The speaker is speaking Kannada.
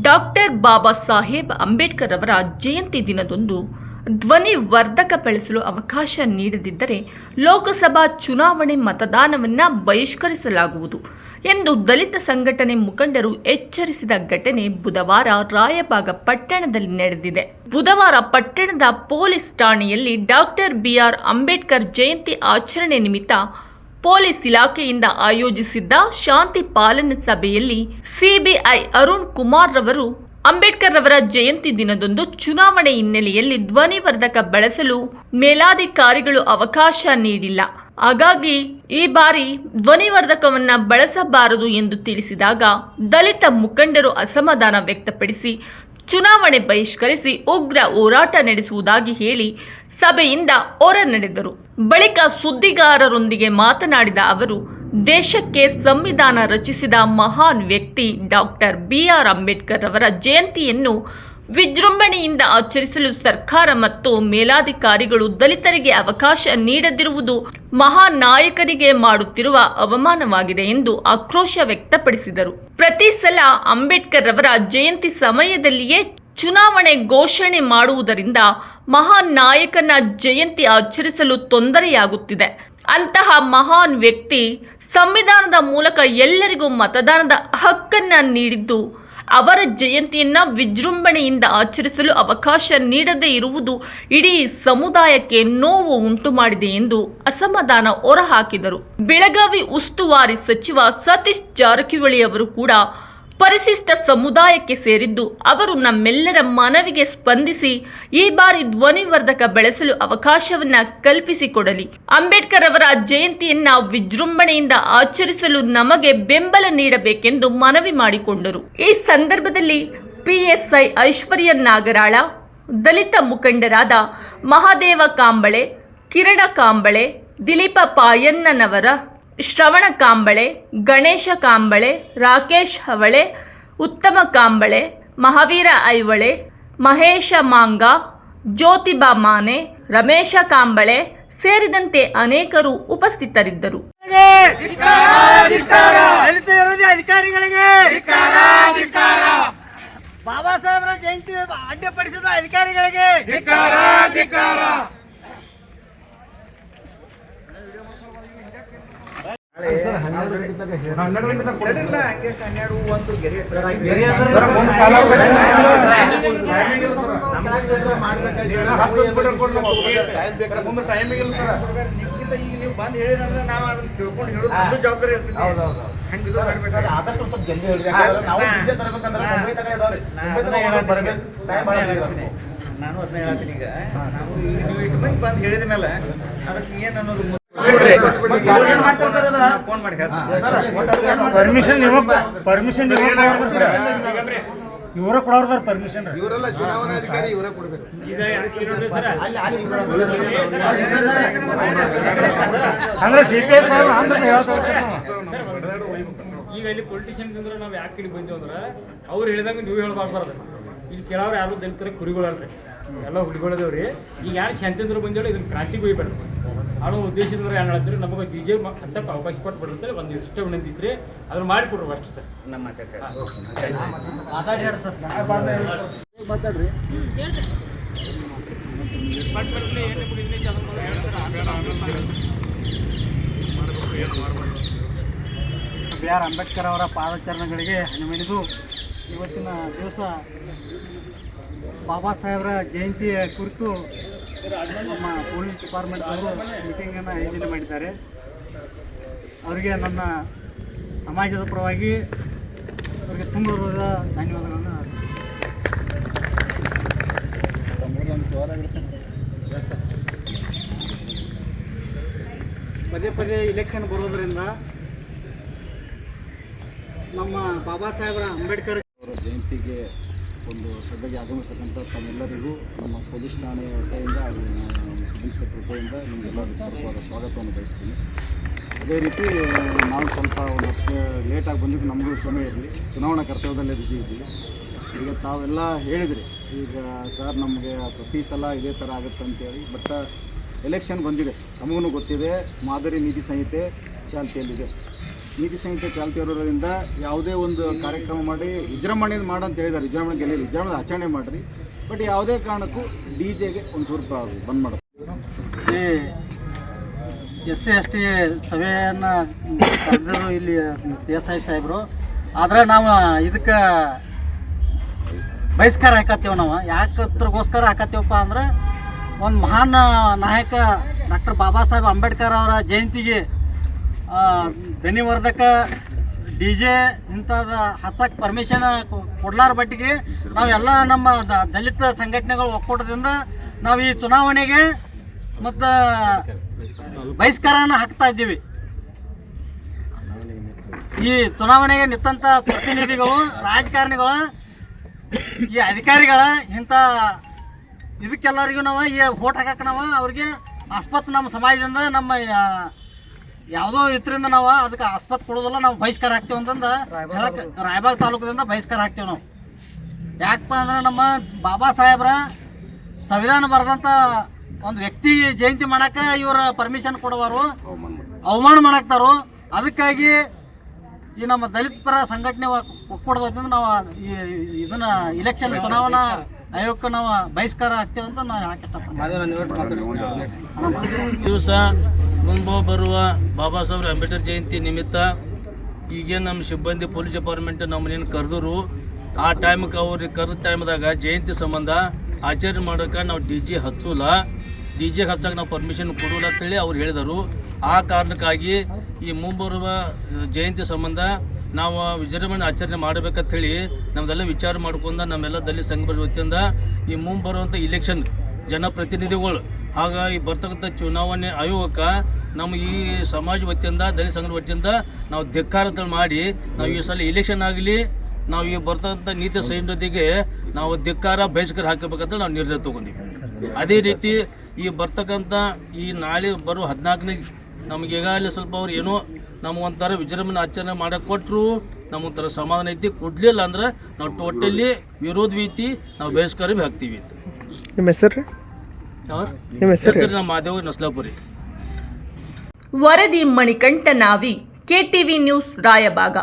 ಡಾಕ್ಟರ್ ಬಾಬಾ ಸಾಹೇಬ್ ಅಂಬೇಡ್ಕರ್ ಅವರ ಜಯಂತಿ ದಿನದಂದು ಧ್ವನಿವರ್ಧಕ ಬಳಸಲು ಅವಕಾಶ ನೀಡದಿದ್ದರೆ ಲೋಕಸಭಾ ಚುನಾವಣೆ ಮತದಾನವನ್ನು ಬಹಿಷ್ಕರಿಸಲಾಗುವುದು ಎಂದು ದಲಿತ ಸಂಘಟನೆ ಮುಖಂಡರು ಎಚ್ಚರಿಸಿದ ಘಟನೆ ಬುಧವಾರ ರಾಯಭಾಗ ಪಟ್ಟಣದಲ್ಲಿ ನಡೆದಿದೆ. ಬುಧವಾರ ಪಟ್ಟಣದ ಪೊಲೀಸ್ ಠಾಣೆಯಲ್ಲಿ ಡಾಕ್ಟರ್ ಬಿಆರ್ ಅಂಬೇಡ್ಕರ್ ಜಯಂತಿ ಆಚರಣೆ ನಿಮಿತ್ತ ಪೊಲೀಸ್ ಇಲಾಖೆಯಿಂದ ಆಯೋಜಿಸಿದ್ದ ಶಾಂತಿ ಪಾಲನೆ ಸಭೆಯಲ್ಲಿ ಸಿಬಿಐ ಅರುಣ್ ಕುಮಾರ್ ರವರು ಅಂಬೇಡ್ಕರ್ ಅವರ ಜಯಂತಿ ದಿನದಂದು ಚುನಾವಣೆ ಹಿನ್ನೆಲೆಯಲ್ಲಿ ಧ್ವನಿವರ್ಧಕ ಬಳಸಲು ಮೇಲಾಧಿಕಾರಿಗಳು ಅವಕಾಶ ನೀಡಿಲ್ಲ. ಹಾಗಾಗಿ ಈ ಬಾರಿ ಧ್ವನಿವರ್ಧಕವನ್ನ ಬಳಸಬಾರದು ಎಂದು ತಿಳಿಸಿದಾಗ ದಲಿತ ಮುಖಂಡರು ಅಸಮಾಧಾನ ವ್ಯಕ್ತಪಡಿಸಿ ಚುನಾವಣೆ ಬಹಿಷ್ಕರಿಸಿ ಉಗ್ರ ಹೋರಾಟ ನಡೆಸುವುದಾಗಿ ಹೇಳಿ ಸಭೆಯಿಂದ ಹೊರ ನಡೆದರು ಬಳಿಕ ಸುದ್ದಿಗಾರರೊಂದಿಗೆ ಮಾತನಾಡಿದ ಅವರು, ದೇಶಕ್ಕೆ ಸಂವಿಧಾನ ರಚಿಸಿದ ಮಹಾನ್ ವ್ಯಕ್ತಿ ಡಾಕ್ಟರ್ ಬಿಆರ್ ಅಂಬೇಡ್ಕರ್ ಅವರ ಜಯಂತಿಯನ್ನು ವಿಜೃಂಭಣೆಯಿಂದ ಆಚರಿಸಲು ಸರ್ಕಾರ ಮತ್ತು ಮೇಲಾಧಿಕಾರಿಗಳು ದಲಿತರಿಗೆ ಅವಕಾಶ ನೀಡದಿರುವುದು ಮಹಾನ್ ನಾಯಕರಿಗೆ ಮಾಡುತ್ತಿರುವ ಅವಮಾನವಾಗಿದೆ ಎಂದು ಆಕ್ರೋಶ ವ್ಯಕ್ತಪಡಿಸಿದರು. ಪ್ರತಿ ಸಲ ಅಂಬೇಡ್ಕರ್ ಅವರ ಜಯಂತಿ ಸಮಯದಲ್ಲಿಯೇ ಚುನಾವಣೆ ಘೋಷಣೆ ಮಾಡುವುದರಿಂದ ಮಹಾನ್ ನಾಯಕನ ಜಯಂತಿ ಆಚರಿಸಲು ತೊಂದರೆಯಾಗುತ್ತಿದೆ. ಅಂತಹ ಮಹಾನ್ ವ್ಯಕ್ತಿ ಸಂವಿಧಾನದ ಮೂಲಕ ಎಲ್ಲರಿಗೂ ಮತದಾನದ ಹಕ್ಕನ್ನ ನೀಡಿದ್ದು ಅವರ ಜಯಂತಿಯನ್ನ ವಿಜೃಂಭಣೆಯಿಂದ ಆಚರಿಸಲು ಅವಕಾಶ ನೀಡದೇ ಇರುವುದು ಇಡೀ ಸಮುದಾಯಕ್ಕೆ ನೋವು ಉಂಟು ಮಾಡಿದೆ ಎಂದು ಅಸಮಾಧಾನ ಹೊರಹಾಕಿದರು. ಬೆಳಗಾವಿ ಉಸ್ತುವಾರಿ ಸಚಿವ ಸತೀಶ್ ಜಾರಕಿಹೊಳಿ ಅವರು ಕೂಡ ಪರಿಶಿಷ್ಟ ಸಮುದಾಯಕ್ಕೆ ಸೇರಿದ್ದು ಅವರು ನಮ್ಮೆಲ್ಲರ ಮನವಿಗೆ ಸ್ಪಂದಿಸಿ ಈ ಬಾರಿ ಧ್ವನಿವರ್ಧಕ ಬೆಳೆಸಲು ಅವಕಾಶವನ್ನ ಕಲ್ಪಿಸಿಕೊಡಲಿ. ಅಂಬೇಡ್ಕರ್ ಅವರ ಜಯಂತಿಯನ್ನ ವಿಜೃಂಭಣೆಯಿಂದ ಆಚರಿಸಲು ನಮಗೆ ಬೆಂಬಲ ನೀಡಬೇಕೆಂದು ಮನವಿ ಮಾಡಿಕೊಂಡರು. ಈ ಸಂದರ್ಭದಲ್ಲಿ ಪಿಎಸ್ಐ ಐಶ್ವರ್ಯ ನಾಗರಾಳ, ದಲಿತ ಮುಖಂಡರಾದ ಮಹಾದೇವ ಕಾಂಬಳೆ, ಕಿರಣ ಕಾಂಬಳೆ, ದಿಲೀಪ ಪಾಯಣ್ಣನವರ ಶ್ರವಣ ಕಾಂಬಳೆ ಗಣೇಶ ಕಾಂಬಳೆ ರಾಕೇಶ್ ಹವಳೆ ಉತ್ತಮ ಕಾಂಬಳೆ ಮಹಾವೀರ ಐವಳೆ ಮಹೇಶ ಮಾಂಗ ಜ್ಯೋತಿಬಾ ಮಾನೆ ರಮೇಶ ಕಾಂಬಳೆ ಸೇರಿದಂತೆ ಅನೇಕರು ಉಪಸ್ಥಿತರಿದ್ದರು. ದಲಿತ ವಿರೋಧಿ ಅಧಿಕಾರಿಗಳಿಗೆ ಬಾಬಾ ಸಾಹೇಬರ ಜಯಂತಿ ಅಡ್ಡಿಪಡಿಸಿದ ಅಧಿಕಾರಿಗಳಿಗೆ ನಿಮ್ಗಿಂತ ಈಗ ನೀವು ಬಂದು ಹೇಳಿದ್ರೆ ನಾವು ಅದನ್ನ ಕೇಳ್ಕೊಂಡು ಹೇಳೋದು ಜವಾಬ್ದಾರಿ ಇರ್ತೀವಿ. ಆದಷ್ಟು ಸ್ವಲ್ಪ ಜಲ್ದಿ ಹೇಳ್ರಿ. ನಾವು ವಿಷಯ ತರಬೇಕಂದ್ರೆ ನಾನು ಅದನ್ನ ಹೇಳ್ತೀನಿ. ನಾನು ಅದನ್ನ ಹೇಳತ್ತೀನಿ ಈಗ. ನಾವು ಇಟ್ಟು ಮಂದಿ ಬಂದು ಹೇಳಿದ ಮೇಲೆ ಅದಕ್ಕೆ ಏನು ಅನ್ನೋದು ಮು- ಏನ್ ಮಾಡ್ತಾರೆ ಸರ್ ಫೋನ್ ಮಾಡಿ ಹೇಳ್ತೀನಿ ಪರ್ಮಿಷನ್ ಪರ್ಮಿಷನ್ ಇವರ ಕೊಡೋರ್ದಾರ ಪರ್ಮಿಷನ್ ಇವರೆಲ್ಲ ಚುನಾವಣಾಧಿಕಾರಿ ಇವರೇ ಕೊಡ್ಬೇಕು. ಅಂದ್ರೆ ಸಿ ಪಿ ಎಸ್ ಅಂದ್ರೆ ಹೇಳ್ತಾರೆ ಈಗ ಇಲ್ಲಿ ಪೊಲಿಟಿಷಿಯನ್ ಅಂದ್ರೆ ನಾವು ಯಾಕೆ ಇಲ್ಲಿ ಬಂದೇವು ಅಂದ್ರೆ ಅವ್ರು ಹೇಳಿದಂಗೆ ನೀವು ಹೇಳ್ಬಾರ್ದು. ಇಲ್ಲಿ ಕೆಲವ್ರು ಯಾರು ದಲಿತರ ಕುರಿಗಳಲ್ರಿ. ಎಲ್ಲ ಹುಡುಗಳದವ್ರಿ. ಈಗ ಯಾರು ಶಾಂತೇಂದ್ರ ಬಂದೇವ್ರಿ ಇದನ್ನ ಕ್ರಾಂತಿಗೆ ಹೋಗ್ಬೇಡ್ರಿ ಅನ್ನೋ ಉದ್ದೇಶದಿಂದ ಏನು ಹೇಳ್ತಾರೆ ನಮಗೆ ಬಿ ಜೆ ಹಚ್ಚಕ್ಕೆ ಅವಕಾಶ ಕೊಟ್ಟು ಬಿಡ್ತಾರೆ ಒಂದು ಇಷ್ಟ ವಿನಂತಿತ್ರಿ ಅದನ್ನು ಮಾಡಿಕೊಡ್ರಿ ಅಷ್ಟೇ ನಮ್ಮ ಮಾತಾಡ್ರಿ ಬಿ ಆರ್ ಅಂಬೇಡ್ಕರ್ ಅವರ ಪಾದಚರಣಗಳಿಗೆ ಹನುಮಣಿದು ಇವತ್ತಿನ ದಿವಸ ಬಾಬಾ ಸಾಹೇಬರ ಜಯಂತಿಯ ಕುರಿತು ನಮ್ಮ ಪೊಲೀಸ್ ಡಿಪಾರ್ಟ್ಮೆಂಟ್ ಅವರು ಮೀಟಿಂಗನ್ನು ಆಯೋಜನೆ ಮಾಡಿದ್ದಾರೆ. ಅವರಿಗೆ ನನ್ನ ಸಮಾಜದ ಪರವಾಗಿ ಅವರಿಗೆ ತುಂಬ ಧನ್ಯವಾದಗಳನ್ನು ಪದೇ ಪದೇ ಇಲೆಕ್ಷನ್ ಬರೋದರಿಂದ ನಮ್ಮ ಬಾಬಾ ಸಾಹೇಬರ ಅಂಬೇಡ್ಕರ್ ಅವರ ಜಯಂತಿಗೆ ಒಂದು ಸಭೆಗೆ ಆಗಮಿಸ್ತಕ್ಕಂಥ ತಮ್ಮೆಲ್ಲರಿಗೂ ನಮ್ಮ ಪೊಲೀಸ್ ಠಾಣೆಯ ವತಿಯಿಂದ ಹಾಗೂ ಸಬ್ ಇನ್ಸ್ಪೆಕ್ಟರ್ ವತಿಯಿಂದ ನಿಮಗೆಲ್ಲರಿಗೂ ಪೂರ್ವವಾದ ಸ್ವಾಗತವನ್ನು ಬಯಸ್ತೀನಿ. ಅದೇ ರೀತಿ ನಾವು ಸ್ವಲ್ಪ ಒಂದಷ್ಟು ಲೇಟಾಗಿ ಬಂದಿದ್ದು ನಮಗೂ ಸಮಯ ಇರಲಿ. ಚುನಾವಣಾ ಕರ್ತವ್ಯದಲ್ಲೇ ಬಿಸಿ ಇದ್ದೀವಿ. ಈಗ ತಾವೆಲ್ಲ ಹೇಳಿದ್ರಿ, ಈಗ ಸರ್ ನಮಗೆ ಪ್ರತಿ ಸಲ ಇದೇ ಥರ ಆಗುತ್ತೆ ಅಂತೇಳಿ ಬಟ್ ಎಲೆಕ್ಷನ್ ಬಂದಿದೆ. ನಮಗೂ ಗೊತ್ತಿದೆ, ಮಾದರಿ ನೀತಿ ಸಂಹಿತೆ ಚಾಲ್ತಿಯಲ್ಲಿದೆ. ನೀತಿ ಸಂಹಿತೆ ಚಾಲ್ತಿ ಇರೋದ್ರಿಂದ ಯಾವುದೇ ಒಂದು ಕಾರ್ಯಕ್ರಮ ಮಾಡಿ ವಿಜೃಂಭಣೆಯಿಂದ ಅಂತ ಹೇಳಿದ್ದಾರೆ. ವಿಜೃಂಭಣೆ ಗೆಲ್ಲಿ ವಿಜೃಂಭಣೆ ಆಚರಣೆ ಮಾಡಿರಿ. ಬಟ್ ಯಾವುದೇ ಕಾರಣಕ್ಕೂ ಡಿ ಜೆಗೆ ಒಂದು ಸ್ವಲ್ಪ ಬಂದ್ ಮಾಡೋದು ಈ ಎಸ್ ಸಿ ಎಸ್ ಟಿ ಸಭೆಯನ್ನು ಕರೆದರು ಇಲ್ಲಿ ಪಿ ಎಸ್ ಐಬ್ ಸಾಹೇಬರು. ಆದರೆ ನಾವು ಇದಕ್ಕೆ ಬಹಿಷ್ಕಾರ ಹಾಕತ್ತೇವೆ ನಾವು. ಯಾಕತ್ರಗೋಸ್ಕರ ಹಾಕತ್ತೇವಪ್ಪ ಅಂದ್ರೆ ಒಂದು ಮಹಾನ್ ನಾಯಕ ಡಾಕ್ಟರ್ ಬಾಬಾ ಸಾಹೇಬ್ ಅಂಬೇಡ್ಕರ್ ಅವರ ಜಯಂತಿಗೆ ಧ್ವನಿವರ್ಧಕ ಡಿ ಜೆ ಇಂಥದ್ದು ಹಚ್ಚಕ್ಕೆ ಪರ್ಮಿಷನ್ ಕೊಡ್ಲಾರ ಬಟ್ಟಿಗೆ ನಾವೆಲ್ಲ ನಮ್ಮ ದಲಿತ ಸಂಘಟನೆಗಳು ಒಕ್ಕೂಟದಿಂದ ನಾವು ಈ ಚುನಾವಣೆಗೆ ಮತ್ತು ಬಹಿಷ್ಕಾರನ ಹಾಕ್ತಾ ಇದ್ದೀವಿ. ಈ ಚುನಾವಣೆಗೆ ನಿಂತಂಥ ಪ್ರತಿನಿಧಿಗಳು, ರಾಜಕಾರಣಿಗಳು, ಈ ಅಧಿಕಾರಿಗಳ ಇಂಥ ಇದಕ್ಕೆಲ್ಲರಿಗೂ ನಾವು ಈ ಓಟ್ ಹಾಕಕ್ಕೆ ನಾವು ಅವ್ರಿಗೆ ಆಸ್ಪತ್ ನಮ್ಮ ಸಮಾಜದಿಂದ ನಮ್ಮ ಯಾವುದೋ ಇದ್ರಿಂದ ನಾವು ಅದಕ್ಕೆ ಆಸ್ಪತ್ರೆ ಕೊಡೋದಲ್ಲ ನಾವು ಬಹಿಷ್ಕಾರ ಹಾಕ್ತೀವಿ ಅಂತಂದು ಹೇಳಕ್ಕೆ ರಾಯಬಾಗ್ ತಾಲೂಕದಿಂದ ಬಹಿಷ್ಕಾರ ಹಾಕ್ತೀವಿ ನಾವು. ಯಾಕಪ್ಪ ಅಂದ್ರೆ ನಮ್ಮ ಬಾಬಾ ಸಾಹೇಬ್ರ ಸಂವಿಧಾನ ಬರೆದಂಥ ಒಂದು ವ್ಯಕ್ತಿ ಜಯಂತಿ ಮಾಡಕ್ಕೆ ಇವರ ಪರ್ಮಿಷನ್ ಕೊಡುವರು ಅವಮಾನ ಮಾಡಾಕ್ತಾರು. ಅದಕ್ಕಾಗಿ ಈ ನಮ್ಮ ದಲಿತ ಪರ ಸಂಘಟನೆ ಒಕ್ಕೂಡದಿಂದ ನಾವು ಈ ಇದನ್ನ ಇಲೆಕ್ಷನ್ ಚುನಾವಣಾ ಆಯೋಗಕ್ಕೆ ನಾವು ಬಹಿಷ್ಕಾರ ಆಗ್ತೇವೆ ಅಂತ ನಾವು ಹೇಳಕ್ಕೆ ದಿವಸ ಮುಂಬೋ ಬರುವ ಬಾಬಾ ಸಾಹೇಬ್ರ ಅಂಬೇಡ್ಕರ್ ಜಯಂತಿ ನಿಮಿತ್ತ ಈಗೇನು ನಮ್ಮ ಸಿಬ್ಬಂದಿ ಪೊಲೀಸ್ ಡಿಪಾರ್ಟ್ಮೆಂಟ್ ನಮ್ಮನೇನು ಕರೆದರು. ಆ ಟೈಮ್ಗೆ ಅವ್ರಿಗೆ ಕರೆದ ಟೈಮ್ದಾಗ ಜಯಂತಿ ಸಂಬಂಧ ಆಚರಣೆ ಮಾಡೋಕೆ ನಾವು ಡಿ ಜೆ ಹಚ್ಚೋಲ್ಲ. ಡಿ ಜೆ ಹಚ್ಚಕ್ಕೆ ನಾವು ಪರ್ಮಿಷನ್ ಕೊಡೋಲ್ಲ ಅಂತೇಳಿ ಅವ್ರು ಹೇಳಿದರು. ಆ ಕಾರಣಕ್ಕಾಗಿ ಈ ಮುಂಬರುವ ಜಯಂತಿ ಸಂಬಂಧ ನಾವು ವಿಜೃಂಭಣೆ ಆಚರಣೆ ಮಾಡಬೇಕಂತೇಳಿ ನಮ್ದೆಲ್ಲ ವಿಚಾರ ಮಾಡ್ಕೊಂಡು ನಮ್ಮೆಲ್ಲ ದಲಿತ ಸಂಘ ವತಿಯಿಂದ ಈ ಮುಂಬರುವಂಥ ಇಲೆಕ್ಷನ್ ಜನಪ್ರತಿನಿಧಿಗಳು, ಆಗ ಈ ಬರ್ತಕ್ಕಂಥ ಚುನಾವಣೆ ಆಯೋಗಕ್ಕೆ ನಮ್ಮ ಈ ಸಮಾಜ ವತಿಯಿಂದ, ದಲಿತ ಸಂಘದ ವತಿಯಿಂದ ನಾವು ಧಿಕ್ಕಾರ ಮಾಡಿ ನಾವು ಈ ಸಲ ಇಲೆಕ್ಷನ್ ಆಗಲಿ, ನಾವು ಈ ಬರ್ತಕ್ಕಂಥ ನೀತಿ ಸಂಹಿತೆಗೆ ನಾವು ಧಿಕ್ಕಾರ, ಬಹಿಷ್ಕಾರ ಹಾಕಬೇಕಂತ ನಾವು ನಿರ್ಧಾರ ತಗೊಂಡಿದ್ದೀವಿ. ಅದೇ ರೀತಿ ಈ ಬರ್ತಕ್ಕಂಥ ಈ ನಾಳೆ ಬರೋ ಹದಿನಾಲ್ಕನೇ ನಮ್ಗೆ ಈಗಾಗಲೇ ಸ್ವಲ್ಪ ಅವ್ರು ಏನೋ ನಮಗೊಂಥರ ಒಂಥರ ವಿಜೃಂಭಣೆ ಆಚರಣೆ ಮಾಡಕ್ಕೆ ಕೊಟ್ಟರು ನಮಗೊಂಥರ ಸಮಾಧಾನ ಐತಿ. ಕೊಡಲಿಲ್ಲ ಅಂದ್ರೆ ನಾವು ಟೋಟಲಿ ವಿರೋಧ ವೀತಿ ನಾವು ಬಹಿಷ್ಕಾರ ಭೀ ಹಾಕ್ತೀವಿ ನಿಮ್ಮ ಹೆಸರು? ನಿಮ್ಮ ಹೆಸರು? ಹೆಸರು ನಮ್ಮ ಮಾದೇವ ನಸ್ಲಾಪುರಿ. ವರದಿ ಮಣಿಕಂಠ ನಾವಿ ಕೆಟಿವಿ ನ್ಯೂಸ್ ರಾಯಬಾಗ